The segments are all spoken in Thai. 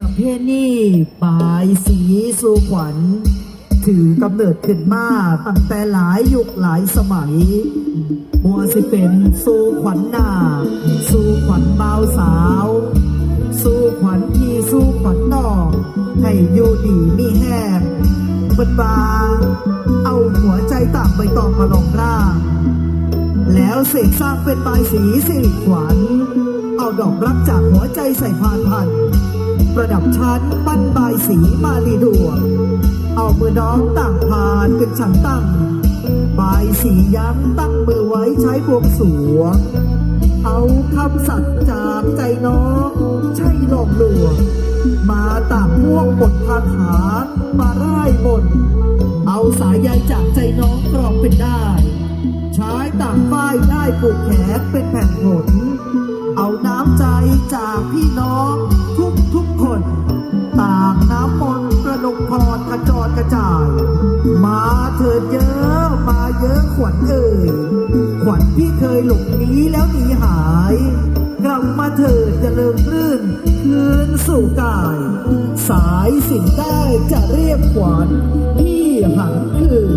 ประเพณีปายสีสูขวัญ ถือกำเนิดขึ้นมาตั้งแต่หลายยุคหลายสมัย บัวสิเป็นสู่ขวัญหน้า สู่ขวัญเบาสาว สู่ขวัญพี่สู่ขวัญน้อง ให้อยู่ดีมีแห้ง เป็นบา เอาหัวใจต่างใบตองมาลงร่างแล้วเสกสร้างเป็นใบสีสิริขวัญ เอาดอกรักจากหัวใจใส่พานพัน ประดับชั้นปั้นใบายสีมาลีดวง เอามือน้องต่างพานเป็นชั้นตั้งใบายสีย้ำตั้งมือไว้ใช้บวงสวง เอาคำสัตย์จากใจน้องใช่หลอกลวงมาตางพวกบทคาถามาร่ายบน เอาสายใยจากใจน้องกรองเป็นได้ ใช้ต่างป้ายได้ปลูกแขนเป็นแผ่นผล เอาน้ำใจจากพี่น้องทุกทุกคนต่างน้ำมนต์กระดกพรกระจรกระจาย มาเถิดเยอะมา ยหลงนี้แล้วหนีหาย กลับมาเถิดจะเลิมรื่น คืนสู่กาย สายสิ่งได้จะเรียกขวัญที่หันคืน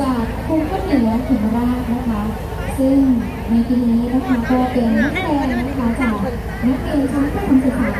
จากกรุงเทพเหนือถึงราชนะคะ ซึ่งในปีนี้นะคะก็เป็นนักแสดงนะคะจากนักเรียนชั้นประถมศึกษา